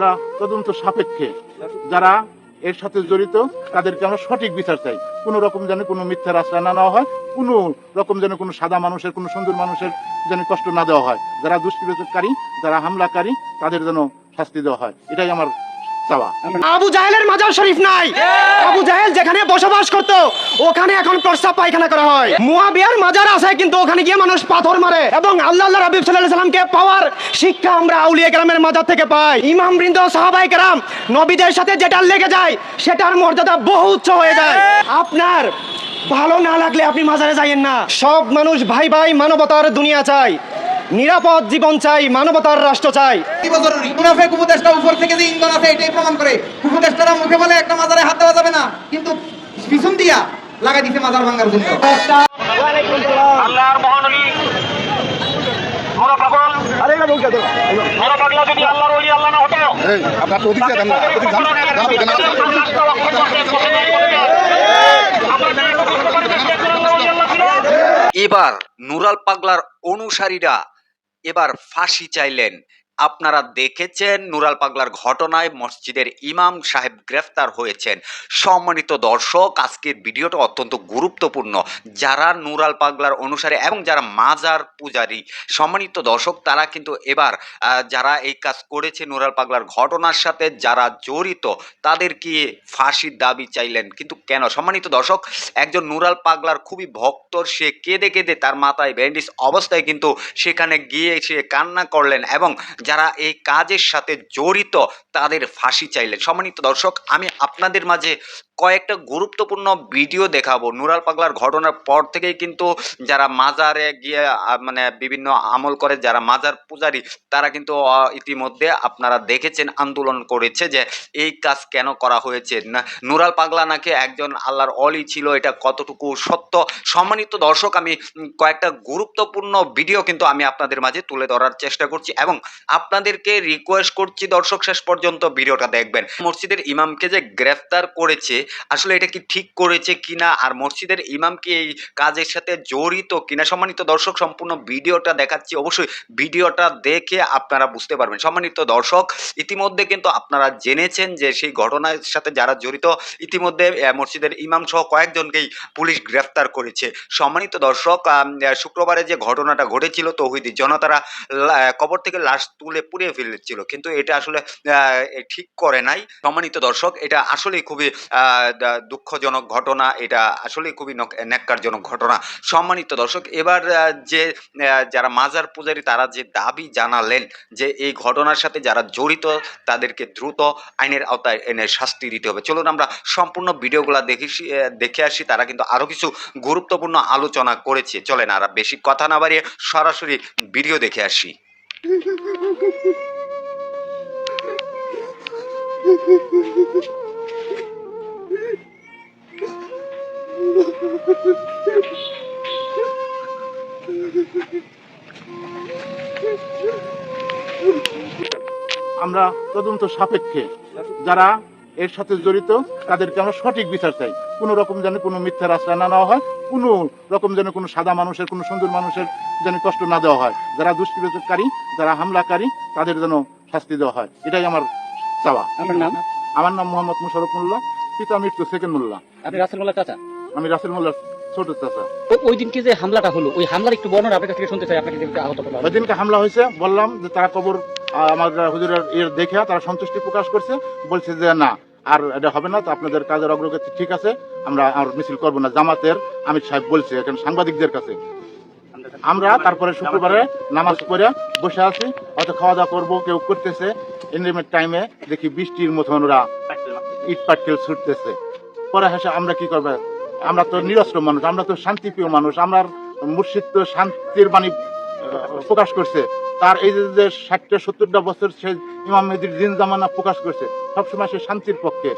আমরা তদন্ত সাপেক্ষে যারা এর সাথে জড়িত, তাদেরকে আমরা সঠিক বিচার চাই। কোনো রকম যেন কোনো মিথ্যার আশ্রয় না নেওয়া হয়, কোনো রকম যেন কোনো সাদা মানুষের, কোনো সুন্দর মানুষের যেন কষ্ট না দেওয়া হয়। যারা দুষ্কৃতকারী, যারা হামলাকারী, তাদের যেন শাস্তি দেওয়া হয়। এটাই আমার আবু জাহেলের মাজার শরীফ নাই। আবু জাহেল যেখানে বসবাস করত ওখানে এখন প্রস্তাব পায়খানা করা হয়। মুয়াবিয়ার মাজার আছে কিন্তু ওখানে গিয়ে মানুষ পাথর মারে এবং আল্লাহ আল্লাহ রাবিব সাল্লাল্লাহু সাল্লামকে পাওয়ার শিক্ষা আমরা আউলিয়া কেরামের মাজার থেকে পাই। ইমাম বৃন্দ সাহাবাই কেরাম নবীদের সাথে যেটা লেগে যায় সেটার মর্যাদা বহু উচ্চ হয়ে যায়। আপনার ভালো না লাগলে আপনি মাজারে যাইয়েন না। সব মানুষ ভাই ভাই মানবতার দুনিয়া চাই নিরাপদ জীবন চাই মানবতার রাষ্ট্র চাই। মুনাফেক উপদেষ্টা উপর থেকে যে ইন্ধন আছে এটাই প্রমাণ করে। উপদেষ্টারা মুখে বলে একটা মাজারে হাত দেওয়া যাবে না কিন্তু পিছন দিয়া লাগাই দিছে মাজার ভাঙার জন্য। আল্লাহর মহানবী মোরা পাগল। মোরা পাগলা যদি আল্লাহর ওলি আল্লাহ না হতো। আপনার তো দেন না। এবার নুরাল পাগলার অনুসারীরা এবার ফাঁসি চাইলেন। আপনারা দেখেছেন নুরাল পাগলার ঘটনায় মসজিদের ইমাম সাহেব গ্রেফতার হয়েছেন। সম্মানিত দর্শক, আজকের ভিডিওটা অত্যন্ত গুরুত্বপূর্ণ। যারা নুরাল পাগলার অনুসারী এবং যারা মাজার পূজারী, সম্মানিত দর্শক, তারা কিন্তু এবার যারা এই কাজ করেছে নুরাল পাগলার ঘটনার সাথে, যারা জড়িত, তাদেরকে ফাঁসির দাবি চাইলেন। কিন্তু কেন? সম্মানিত দর্শক, একজন নুরাল পাগলার খুবই ভক্ত, সে কেঁদে কেঁদে তার মাথায় ব্যান্ডিস অবস্থায় কিন্তু সেখানে গিয়ে সে কান্না করলেন এবং যারা এই কাজের সাথে জড়িত, তাদের ফাঁসি চাইলেন। সম্মানিত দর্শক, আমি আপনাদের মাঝে কয়েকটা গুরুত্বপূর্ণ ভিডিও দেখাবো। নুরাল পাগলার ঘটনার পর থেকেই কিন্তু যারা মাজারে গিয়ে মানে বিভিন্ন আমল করে, যারা মাজার পূজারী, তারা কিন্তু ইতিমধ্যে আপনারা দেখেছেন, আন্দোলন করেছে যে এই কাজ কেন করা হয়েছে। না, নুরাল পাগলা নাকি একজন আল্লাহর অলি ছিল, এটা কতটুকু সত্য? সম্মানিত দর্শক, আমি কয়েকটা গুরুত্বপূর্ণ ভিডিও কিন্তু আমি আপনাদের মাঝে তুলে ধরার চেষ্টা করছি এবং আপনাদেরকে রিকোয়েস্ট করছি দর্শক শেষ পর্যন্ত ভিডিওটা দেখবেন। মসজিদের ইমামকে যে গ্রেফতার করেছে, আসলে এটা কি ঠিক করেছে কিনা, আর মসজিদের ইমাম কি এই কাজের সাথে জড়িত কিনা সম্মানিত দর্শক, সম্পূর্ণ ভিডিওটা দেখাচ্ছি। অবশ্যই ভিডিওটা দেখে আপনারা বুঝতে পারবেন। সম্মানিত দর্শক, ইতিমধ্যে কিন্তু আপনারা জেনেছেন যে সেই ঘটনার সাথে যারা জড়িত, ইতিমধ্যে মসজিদের ইমাম সহ কয়েকজনকেই পুলিশ গ্রেফতার করেছে। সম্মানিত দর্শক শুক্রবারে যে ঘটনাটা ঘটেছিল তৌহিদি জনতারা কবর থেকে লাশ তুলে পুড়িয়ে ফেলেছিল। কিন্তু এটা আসলে ঠিক করে নাই। সম্মানিত দর্শক, এটা আসলেই খুবই দুঃখজনক ঘটনা। এটা আসলেই খুবই নক- ন্যাক্কারজনক ঘটনা। সম্মানিত দর্শক, এবার যে যারা মাজার পূজারী, তারা যে দাবি জানালেন যে, এই ঘটনার সাথে যারা জড়িত, তাদেরকে দ্রুত আইনের আওতায় এনে শাস্তি দিতে হবে। চলুন আমরা সম্পূর্ণ ভিডিওগুলো দেখে দেখে আসি। তারা কিন্তু আরও কিছু গুরুত্বপূর্ণ আলোচনা করেছে। চলেন আর বেশি কথা না বাড়িয়ে সরাসরি ভিডিও দেখে আসি। আমরা তদন্ত সাপেক্ষে যারা এর সাথে জড়িত তাদেরকে আমরা সঠিক বিচার চাই। কোনো রকম যেন কোনো মিথ্যার আশ্রয় না নেওয়া হয় কোনো রকম যেন কোনো সাদা মানুষের কোনো সুন্দর মানুষের যেন কষ্ট না দেওয়া হয়। যারা দুষ্কৃতকারী যারা হামলাকারী তাদের যেন শাস্তি দেওয়া হয়। এটাই আমার চাওয়া। আপনার নাম? আমার নাম মোহাম্মদ মুশারফ মোল্লা পিতা মৃত্যু সেকেন্ড মোল্লা আপনি রাসেল মোল্লা চাচা? আমি রাসেল মোল্লার ছোট চাচা। ওই দিনকে যে হামলাটা হলো? ওই হামলার একটু বর্ণনা আপনার কাছ থেকে শুনতে চাই আপনাকে আহত ওই দিনকে হামলা হয়েছে বললাম যে তারা কবর আমাদের হুজুরের এর দেখে তারা সন্তুষ্টি প্রকাশ করছে, বলছে যে না, আর এটা হবে না, তো আপনাদের কাজের অগ্রগতি ঠিক আছে, আমরা আর মিছিল করব না। জামাতের আমির সাহেব বলছে, এখন সাংবাদিকদের কাছে। আমরা তারপরে শুক্রবারে নামাজ পড়ে বসে আছি হয়তো খাওয়া দাওয়া করব, কেউ করতেছে এন্টারমেন্ট টাইমে দেখি বৃষ্টির মতন ওরা ইট পাটকেল ছুটতেছে। পরে হেসে আমরা কি করব? আমরা তো নিরস্ত্র মানুষ, আমরা তো শান্তিপ্রিয় মানুষ, আমরা মুর্শিদ তো শান্তির বাণী প্রকাশ করছে। তার এই যে- ষাটটা, সত্তরটা বছর সে ইমাম মেদির দিন জামানা প্রকাশ করছে, সবসময় সে শান্তির পক্ষে।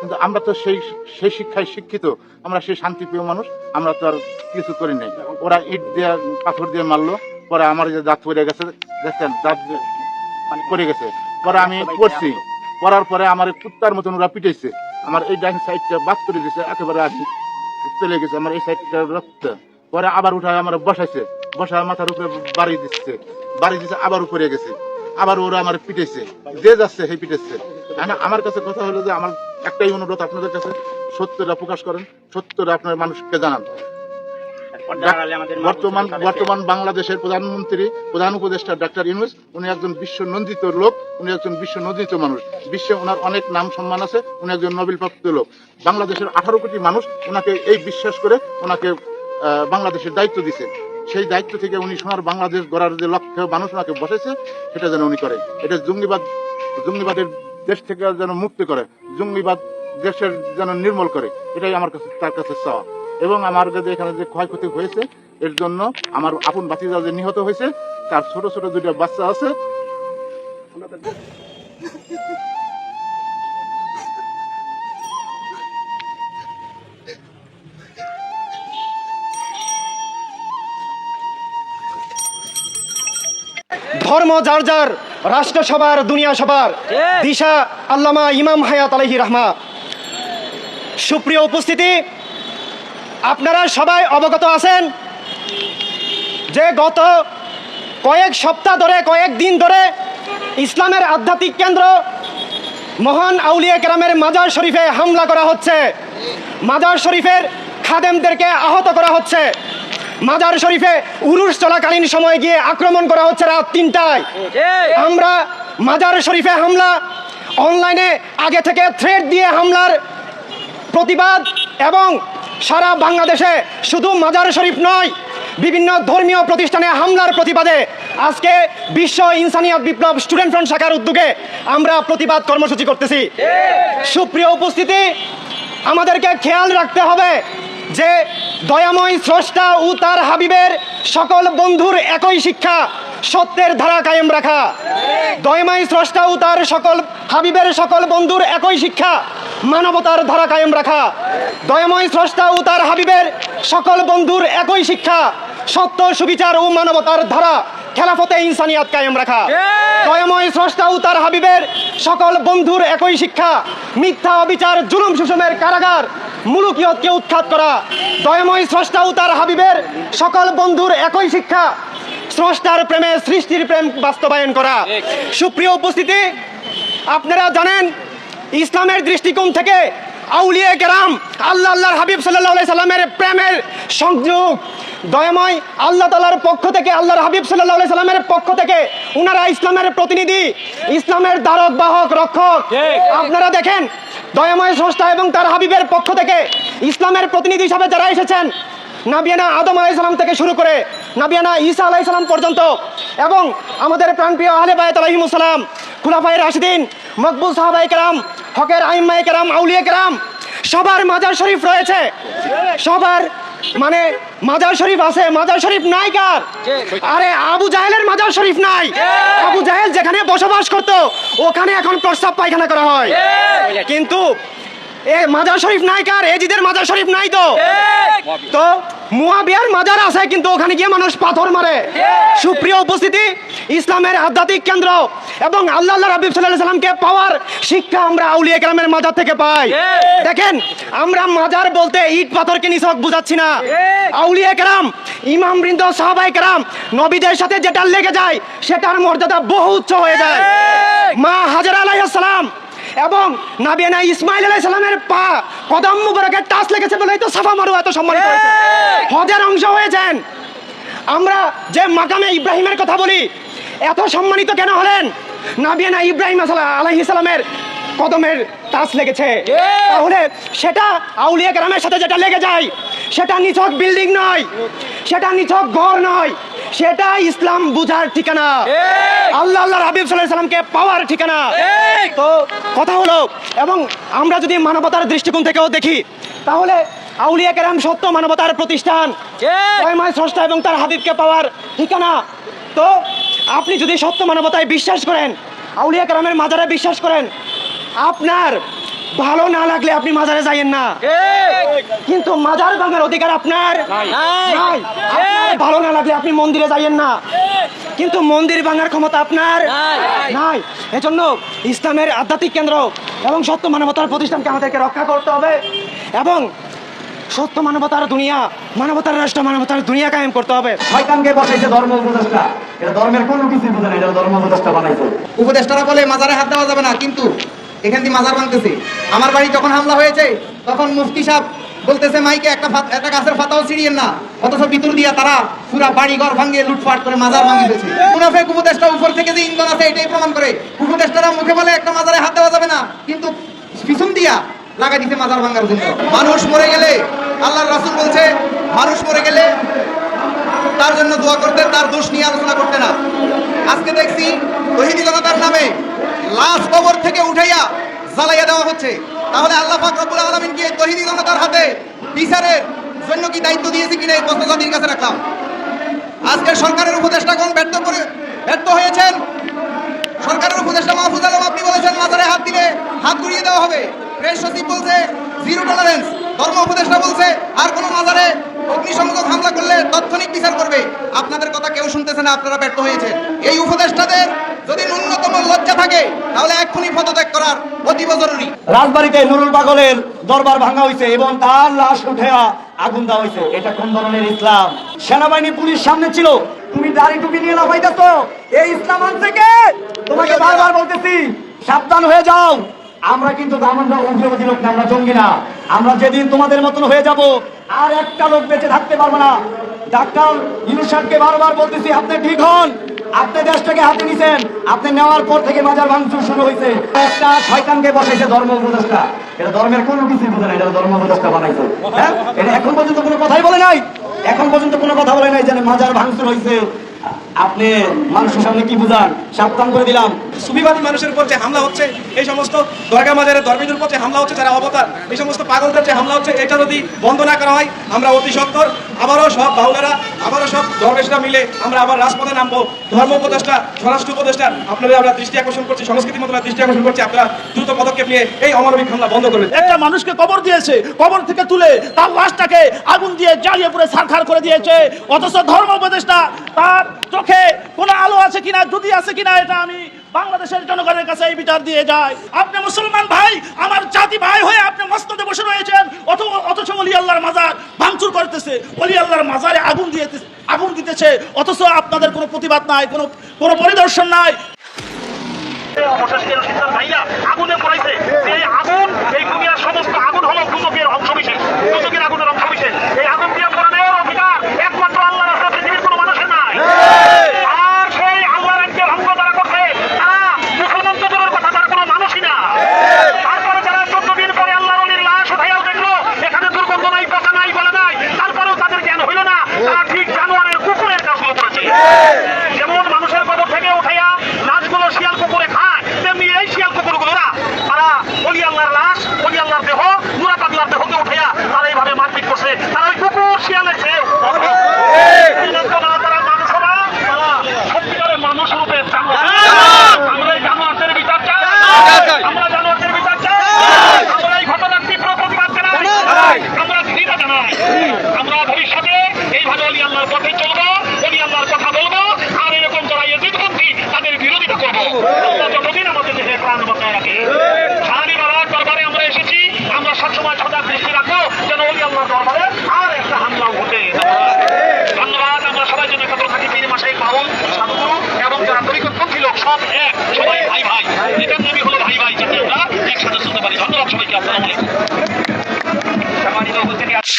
কিন্তু আমরা তো সেই সেই শিক্ষায় শিক্ষিত, আমরা সেই শান্তিপ্রিয় মানুষ, আমরা তো আর কিছু করি নাই। ওরা ইট দিয়ে, পাথর দিয়ে মারলো, পরে আমার যে দাঁত পড়ে গেছে, দেখছেন, দাঁত মানে পড়ে গেছে। পরে আমি পড়ছি, পড়ার পরে আমার কুত্তার মতন ওরা পিটাইছে। আমার এই ডাইন সাইডটা বাদ করে দিয়েছে একেবারে আসি চলে গেছে, আমার এই সাইডটা রক্ত। পরে আবার উঠায়, আমার বসাইছে। বসায় মাথার উপরে বাড়ি দিচ্ছে বাড়ি দিচ্ছে আবার উপরে গেছে। আবার ওরা আমার পিটেছে যে যাচ্ছে, সেই পিটেছে আমার কাছে কথা হলো যে, আমার একটাই অনুরোধ আপনাদের কাছে, সত্যটা প্রকাশ করেন, সত্যটা আপনার মানুষকে জানান। বর্তমান বর্তমান বাংলাদেশের প্রধানমন্ত্রী, প্রধান উপদেষ্টা ডাক্তার ইউনুস, উনি একজন বিশ্ব নন্দিত লোক, উনি একজন বিশ্ব নন্দিত মানুষ। বিশ্বে ওনার অনেক নাম সম্মান আছে, উনি একজন নোবেলপ্রাপ্ত লোক। বাংলাদেশের আঠারো কোটি মানুষ ওনাকে এই বিশ্বাস করে ওনাকে বাংলাদেশের দায়িত্ব দিছে। সেই দায়িত্ব থেকে উনি সোনার বাংলাদেশ গড়ার যে লক্ষ্য মানুষ ওনাকে বসেছে, সেটা যেন উনি করে। এটা জঙ্গিবাদ, জঙ্গিবাদের দেশ থেকে যেন মুক্তি করে, জঙ্গিবাদ দেশের যেন নির্মূল করে, এটাই আমার কাছে, তার কাছে চাওয়া। এবং আমার যে এখানে যে ক্ষয়ক্ষতি হয়েছে, এর জন্য আমার আপন বাতিজা যে নিহত হয়েছে, তার ছোট ছোট দুটো বাচ্চা আছে। ধর্ম যার যার রাষ্ট্র সবার দুনিয়া সবার। দিশা আল্লামা ইমাম হায়াত আলহি রহমা। সুপ্রিয় উপস্থিতি আপনারা সবাই অবগত আছেন যে গত কয়েক সপ্তাহ ধরে কয়েক দিন ধরে ইসলামের আধ্যাত্মিক কেন্দ্র মহান আউলিয়া কেরামের মাজার শরীফে হামলা করা হচ্ছে। মাজার শরীফের খাদেমদেরকে আহত করা হচ্ছে। মাজার শরীফে উরুস চলাকালীন সময় গিয়ে আক্রমণ করা হচ্ছে রাত তিনটায়। আমরা মাজার শরীফে হামলা অনলাইনে আগে থেকে থ্রেড দিয়ে হামলার প্রতিবাদ এবং সারা বাংলাদেশে শুধু মাজার শরীফ নয় বিভিন্ন ধর্মীয় প্রতিষ্ঠানে হামলার প্রতিবাদে আজকে বিশ্ব ইনসানিয়ত বিপ্লব স্টুডেন্ট ফ্রন্ট শাখার উদ্যোগে আমরা প্রতিবাদ কর্মসূচি করতেছি। সুপ্রিয় উপস্থিতি আমাদেরকে খেয়াল রাখতে হবে যে দয়াময় স্রষ্টা ও তার হাবিবের সকল বন্ধুর একই শিক্ষা, সত্যের ধারা কায়েম রাখা। দয়ময় স্রষ্টা ও তার সকল হাবিবের সকল বন্ধুর একই শিক্ষা, মানবতার ধারা কায়েম রাখা। দয়ময় স্রষ্টা ও তার হাবিবের সকল বন্ধুর একই শিক্ষা, সত্য, সুবিচার ও মানবতার ধারা খেলাফতে ইনসানিয়াত কায়েম রাখা। দয়াময় স্রষ্টা ও তার হাবিবের সকল বন্ধুর একই শিক্ষা, মিথ্যা অবিচার, জুলুম, সুষমের কারাগার মুলুকিয়তকে উৎখাত করা। দয়াময় স্রষ্টা ও তার হাবিবের সকল বন্ধুর একই শিক্ষা স্রষ্টার প্রেমে সৃষ্টির প্রেম বাস্তবায়ন করা। সুপ্রিয় উপস্থিতি আপনারা জানেন ইসলামের দৃষ্টিকোণ থেকে আউলিয়া কেরাম আল্লাহ আল্লাহর হাবিব সাল্লাহ সাল্লামের প্রেমের সংযোগ। দয়াময় আল্লাহ তালার পক্ষ থেকে আল্লাহর হাবিব সাল্লাহ সাল্লামের পক্ষ থেকে উনারা ইসলামের প্রতিনিধি ইসলামের দ্বারক বাহক রক্ষক। আপনারা দেখেন দয়াময় স্রষ্টা এবং তার হাবিবের পক্ষ থেকে ইসলামের প্রতিনিধি হিসাবে যারা এসেছেন, নাবিয়ানা আদম আলাইসালাম থেকে শুরু করে নাবিয়ানা ঈসা আলাইসালাম পর্যন্ত এবং আমাদের প্রাণপ্রিয় আহলে বায়ত আলহিমুসালাম খুলাফাই রাশিদিন, মকবুল সাহাবাই কেরাম, হকের আইম্মাই কেরাম, আউলিয়া কেরাম, সবার মাজার শরীফ রয়েছে। সবার মানে মাজার শরীফ আছে, মাজার শরীফ নাই কার? আরে আবু জাহেলের মাজার শরীফ নাই। আবু জাহেল যেখানে বসবাস করত, ওখানে এখন প্রস্তাব পায়খানা করা হয়। কিন্তু এ মাজার শরীফ নাই কার? এজিদের মাজার শরীফ নাই তো? তো মুয়াবিয়ার মাজার আছে কিন্তু ওখানে গিয়ে মানুষ পাথর মারে। সুপ্রিয় উপস্থিতি ইসলামের আধ্যাত্মিক কেন্দ্র এবং আল্লাহ রাবিব সাল্লাহ সাল্লামকে পাওয়ার শিক্ষা আমরা আউলিয়া কেরামের মাজার থেকে পাই। দেখেন আমরা মাজার বলতে ইট পাথরকে নিছক বুঝাচ্ছি না। আউলিয়া কেরাম ইমাম বৃন্দ সাহাবাই কেরাম নবীদের সাথে যেটা লেগে যায় সেটার মর্যাদা বহু উচ্চ হয়ে যায়। মা হাজার আলাইহিস সালাম এবং নাবিয়ানা ইসমাইল আলাইহিস সালামের পা কদম মুবারকের টাচ লেগেছে বলেই তো সাফা মারো এত সম্মানিত হয়েছে। হজের অংশ হয়েছেন। আমরা যে মাকামে ইব্রাহিমের কথা বলি এত সম্মানিত কেন হলেন? নাবিয়ানা ইব্রাহিম আলাইহিস সালামের কদমের তাস লেগেছে। তাহলে সেটা আউলিয়া গ্রামের সাথে যেটা লেগে যায় সেটা নিছক বিল্ডিং নয় সেটা নিছক ঘর নয় সেটা ইসলাম বুঝার ঠিকানা। আল্লাহ আল্লাহ হাবিব সাল্লাহ সাল্লামকে পাওয়ার ঠিকানা। তো কথা হলো এবং আমরা যদি মানবতার দৃষ্টিকোণ থেকেও দেখি তাহলে আউলিয়া কেরাম সত্য মানবতার প্রতিষ্ঠান। স্রষ্টা এবং তার হাবিবকে পাওয়ার ঠিকানা। তো আপনি যদি সত্য মানবতায় বিশ্বাস করেন আউলিয়া কেরামের মাজারে বিশ্বাস করেন আপনার ভালো না লাগলে আপনি মাজারে যাইয়েন না। কিন্তু মাজার ভাঙার অধিকার আপনার। নাই। ভালো না লাগলে আপনি মন্দিরে যাইয়েন না। কিন্তু মন্দির ভাঙার ক্ষমতা আপনার। নাই। এজন্য ইসলামের আধ্যাত্মিক কেন্দ্র এবং সত্য মানবতার প্রতিষ্ঠানকে আমাদেরকে রক্ষা করতে হবে এবং সত্য মানবতার দুনিয়া মানবতার রাষ্ট্র মানবতার দুনিয়া কায়েম করতে হবে। শয়তানকে বসাইছে ধর্ম উপদেষ্টা। এটা ধর্মের কোনো কিছুই বোঝে না এটা ধর্ম উপদেষ্টা বানাইছে। উপদেষ্টারা বলে মাজারে হাত দেওয়া যাবে না কিন্তু এখান দিয়ে মাজার ভাঙতেছে আমার বাড়ি যখন হামলা হয়েছে, তখন মুফতি সাহেব বলতেছে, মাইকে একটা একটা গাছের ফাতাও ছিড়িয়েন না, অথচ ভিতর দিয়া তারা পুরা বাড়ি ঘর ভাঙিয়ে লুটপাট করে মাজার ভাঙিয়ে দিয়েছে মুনাফেক উপদেষ্টা উপর থেকে যে ইন্ধন আছে, এটাই প্রমাণ করে। উপদেষ্টারা মুখে বলে, একটা মাজারে হাত দেওয়া যাবে না। কিন্তু পিছন দিয়া লাগাই দিতে মাজার ভাঙার জন্য মানুষ মরে গেলে, আল্লাহর রাসূল বলছে, মানুষ মরে গেলে তার জন্য দোয়া করতে তার দোষ নিয়ে আলোচনা করতে না। আজকে দেখছি, তহিদি জনতার নামে লাশ কবর থেকে উঠাইয়া জ্বালাইয়া দেওয়া হচ্ছে। তাহলে আল্লাহ পাক রব্বুল আলামিনকে তহিদি জনতার হাতে বিচারের জন্য কি দায়িত্ব দিয়েছে কিনা এই প্রশ্ন জাতির কাছে রাখলাম? আজকের সরকারের উপদেষ্টাগণ ব্যর্থ করে ব্যর্থ হয়েছেন। সরকারের উপদেষ্টা মাহফুজ আলম, আপনি বলেছেন মাজারে হাত দিলে হাত ঘুরিয়ে দেওয়া হবে। প্রেস সচিব বলছে, জিরো টলারেন্স ধর্ম উপদেষ্টা বলছে, আর কোনো মাজারে অগ্নিসংযোগ হামলা করলে তাৎক্ষণিক বিচার করবে। আপনাদের কথা কেউ শুনতেছে না, আপনারা ব্যর্থ হয়েছে এই উপদেষ্টাদের যদি ন্যূনতম লজ্জা থাকে, তাহলে এক্ষুনি পদত্যাগ করার অতীব জরুরি। রাজবাড়িতে নুরুল পাগলের দরবার ভাঙা হয়েছে এবং তার লাশ উঠে আগুন দেওয়া হয়েছে। এটা কোন ধরনের ইসলাম? সেনাবাহিনী, পুলিশ সামনে ছিল। তুমি দাড়ি টুপি নিয়ে লাফাইতেছ। এই ইসলাম থেকে তোমাকে বারবার বলতেছি, সাবধান হয়ে যাও। আমরা কিন্তু আমরা উগ্রবাদী লোক না, আমরা জঙ্গি না। আমরা যেদিন তোমাদের মতন হয়ে যাব, আর একটা লোক বেঁচে থাকতে পারব না। ডাক্তার ইনুসাদকে বারবার বলতেছি, আপনি ঠিক হন। আপনি দেশটাকে হাতে নিছেন, আপনি নেওয়ার পর থেকে মাজার ভাঙচুর শুরু হয়েছে একটা শয়তানকে বসাইছে ধর্ম উপদেষ্টা। এটা ধর্মের কোনো কিছুই বোঝে না, এটা ধর্ম উপদেষ্টা বানাইছে। হ্যাঁ? এটা এখন পর্যন্ত কোনো কথাই বলে নাই। এখন পর্যন্ত কোনো কথা বলে নাই যে মাজার ভাঙচুর হয়েছে আপনি মানুষের সামনে কি বুঝান? সাবধান করে দিলাম। সুবিবাদী মানুষের উপর যে হামলা হচ্ছে এই সমস্ত দরগা মাজারের ধর্মীদের উপর যে হামলা হচ্ছে যারা অবতার এই সমস্ত পাগলদের যে হামলা হচ্ছে এটা যদি বন্ধ না করা হয় আমরা অতি সত্তর আবারও সব বাউলারা আবারও সব দরবেশরা মিলে আমরা আবার রাজপথে নামবো। ধর্ম উপদেষ্টা স্বরাষ্ট্র উপদেষ্টা আপনাদের আমরা দৃষ্টি আকর্ষণ করছি সংস্কৃতি মন্ত্রণালয় দৃষ্টি আকর্ষণ করছি আপনারা দ্রুত পদক্ষেপ নিয়ে এই অমানবিক হামলা বন্ধ করবেন একটা মানুষকে কবর দিয়েছে কবর থেকে তুলে তার লাশটাকে আগুন দিয়ে জ্বালিয়ে পুরো সারখার করে দিয়েছে অথচ ধর্ম উপদেষ্টা আছে কিনা এটা আমি বাংলাদেশের জনগণের কাছে এই বিচার দিয়ে যাই। আপনি মুসলমান ভাই, আমার জাতি ভাই হয়ে আপনি মস্তদে বসে রয়েছেন অথচ অলি আল্লাহর মাজার ভাঙচুর করতেছে, অলি আল্লাহর মাজারে আগুন আগুন দিতেছে, অথচ আপনাদের কোনো প্রতিবাদ নাই, কোনো কোনো পরিদর্শন নাই। আগুনে আগুন, এই দুনিয়ার সমস্ত আগুন হলো দুদকের অংশ বিশেষ দুদকের আগুনের অংশ বিশেষ এই আগুন দিয়ে পড়ানোর অধিকার একমাত্র আল্লাহর আছে পৃথিবীর কোনো মানুষের নাই আর সেই আল্লাহর রাজ্যের অঙ্গ যারা করছে তারা মুসলমান তো দূরের কথা তার কোনো মানুষই না তারপরে যারা চোদ্দ দিন পরে আল্লাহর অলির লাশ উঠাইয়াও দেখল এখানে দুর্গন্ধ নাই পচা নাই বলে নাই তারপরেও তাদের জ্ঞান হইল না তারা ঠিক জানোয়ারের কুকুরের কাজগুলো করেছে যেমন মানুষের কবর থেকে উঠাইয়া লাশগুলো শিয়াল কুকুরে খায় তেমনি এই শিয়াল কুকুরগুলোরা তারা অলি আল্লাহর লাশ অলি আল্লাহর দেহ নুরা পাগলার দেহকে উঠাইয়া তারা এইভাবে মারপিট করছে তারা ওই কুকুর শিয়ালের চেয়ে তারা মানুষ না তারা সত্যিকারের মানুষ রূপে জানোয়ার আমরা এই জানোয়ারদের বিচার চাই আমরা জানোয়ারদের বিচার চাই আমরা এই ঘটনার তীব্র প্রতিবাদ জানাই আমরা ঘৃণা জানাই আমরা ভবিষ্যতে এইভাবে অলি আল্লাহর পথে চলবো অলি আল্লাহর কথা বলব আর এরকম যারা এজিদপন্থী তাদের বিরোধিতা করব আল্লাহ যতদিন আমাদের দেহে প্রাণ বজায় রাখে সারানি বাবার দরবারে আমরা এসেছি আমরা সবসময় সদা দৃষ্টি রাখো, যেন ওই আল্লাহ দরবারে আর একটা হামলাও ঘটে। ধন্যবাদ, আমরা সবাই জন্য একত্র থাকি, পীর মাসে পাউল সাধুগুরু এবং যারা তরিকতপন্থী লোক, সব এক, সবাই ভাই ভাই। এটার নামই হলো ভাই ভাই, যাতে আমরা একসাথে চলতে পারি। ধন্যবাদ সবাইকে, আসসালামু আলাইকুম।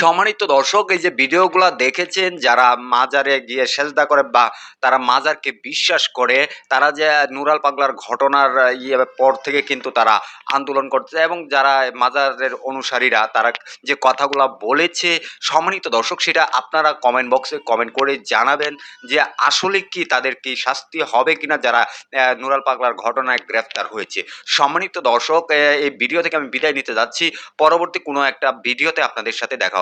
সম্মানিত দর্শক, এই যে ভিডিওগুলো দেখেছেন, যারা মাজারে গিয়ে সেজদা করে বা তারা মাজারকে বিশ্বাস করে, তারা যে নুরাল পাগলার ঘটনার ইয়ে পর থেকে কিন্তু তারা আন্দোলন করছে এবং যারা মাজারের অনুসারীরা, তারা যে কথাগুলো বলেছে, সম্মানিত দর্শক, সেটা আপনারা কমেন্ট বক্সে কমেন্ট করে জানাবেন যে আসলে কি তাদের কি শাস্তি হবে কিনা যারা নুরাল পাগলার ঘটনায় গ্রেফতার হয়েছে। সম্মানিত দর্শক এই ভিডিও থেকে আমি বিদায় নিতে যাচ্ছি। পরবর্তী কোনো একটা ভিডিওতে আপনাদের সাথে দেখা